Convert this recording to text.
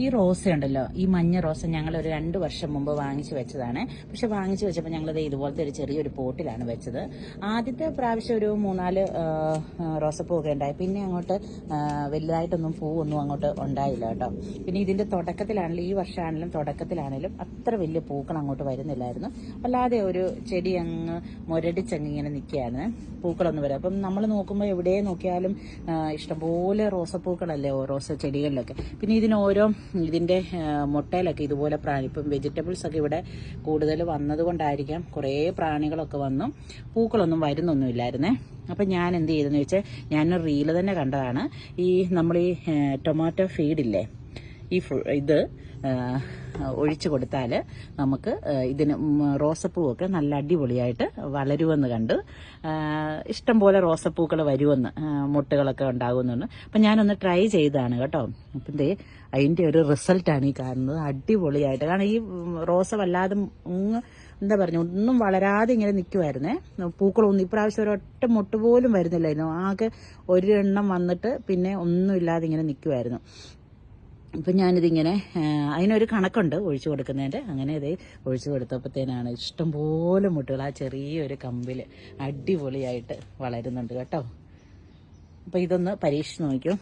ഈ റോസ ഉണ്ടല്ലോ ഈ മഞ്ഞ റോസ ഞങ്ങൾ ഒരു രണ്ട് വർഷം മുമ്പ് വാങ്ങിച്ചു വെച്ചതാണ്. പക്ഷെ വാങ്ങിച്ചു വെച്ചപ്പോൾ ഞങ്ങളത് ഇതുപോലത്തെ ഒരു ചെറിയൊരു പോട്ടിലാണ് വെച്ചത്. ആദ്യത്തെ പ്രാവശ്യം ഒരു മൂന്നാൽ റോസപ്പൂവൊക്കെ ഉണ്ടായി. പിന്നെ അങ്ങോട്ട് വലുതായിട്ടൊന്നും പൂവൊന്നും അങ്ങോട്ട് ഉണ്ടായില്ല കേട്ടോ. പിന്നെ ഇതിന്റെ തുടക്കത്തിലാണെങ്കിലും ഈ വർഷമാണെങ്കിലും തുടക്കത്തിലാണെങ്കിലും അത്ര വലിയ പൂക്കൾ അങ്ങോട്ട് വരുന്നില്ലായിരുന്നു. അല്ലാതെ ഒരു ചെടി അങ്ങ് മുരടിച്ചങ്ങ് ഇങ്ങനെ നിൽക്കുകയാണ് പൂക്കളൊന്നും വരാം അപ്പം നമ്മൾ നോക്കുമ്പോൾ എവിടെ നോക്കിയാലും ഇഷ്ടംപോലെ റോസപ്പൂക്കളല്ലേ റോസ ചെടികളിലൊക്കെ. പിന്നെ ഇതിന് ഓരോ ഇതിന്റെ ആ, മുട്ടയിലൊക്കെ ഇതുപോലെ പ്രാണി ഇപ്പം വെജിറ്റബിൾസ് ഒക്കെ ഇവിടെ കൂടുതൽ വന്നതുകൊണ്ടായിരിക്കാം കുറേ പ്രാണികളൊക്കെ വന്നു. പൂക്കളൊന്നും വരുന്നൊന്നുമില്ലായിരുന്നേ. അപ്പം ഞാൻ എന്ത് ചെയ്തെന്ന് വെച്ചാൽ ഞാൻ റീൽ തന്നെ കണ്ടതാണ്. ഈ നമ്മൾ ഈ ടൊമാറ്റോ ഫീഡില്ലേ ഈ ഇത് ഒഴിച്ചു കൊടുത്താൽ നമുക്ക് ഇതിന് റോസപ്പൂവൊക്കെ നല്ല അടിപൊളിയായിട്ട് വളരുമെന്ന് കണ്ടു. ഇഷ്ടം പോലെ റോസപ്പൂക്കൾ വരുമെന്ന് മുട്ടുകളൊക്കെ ഉണ്ടാകുമെന്ന്. അപ്പം ഞാനൊന്ന് ട്രൈ ചെയ്താണ് കേട്ടോ. അപ്പം ദേ അതിന്റെ ഒരു റിസൾട്ടാണ് ഈ കാണുന്നത്. അടിപൊളിയായിട്ട്. കാരണം ഈ റോസ വല്ലാതെ എന്താ പറഞ്ഞു ഒന്നും വളരാതെ ഇങ്ങനെ നിൽക്കുമായിരുന്നേ പൂക്കളൊന്നും ഇപ്രാവശ്യം ഒരൊറ്റ മുട്ട് പോലും വരുന്നില്ലായിരുന്നു. ആകെ ഒരെണ്ണം വന്നിട്ട് പിന്നെ ഒന്നും ഇല്ലാതെ ഇങ്ങനെ നിൽക്കുമായിരുന്നു ഇപ്പം ഞാനിതിങ്ങനെ അതിനൊരു കണക്കുണ്ട് ഒഴിച്ചു കൊടുക്കുന്നതിന്റെ അങ്ങനെ ഇത് ഒഴിച്ചു കൊടുത്തപ്പോഴത്തേനാണ് ഇഷ്ടംപോലെ മുട്ടുകൾ ആ ചെറിയൊരു കമ്പിൽ അടിപൊളിയായിട്ട് വളരുന്നുണ്ട് കേട്ടോ. അപ്പോൾ ഇതൊന്ന് പരീക്ഷിച്ച് നോക്കിയോ?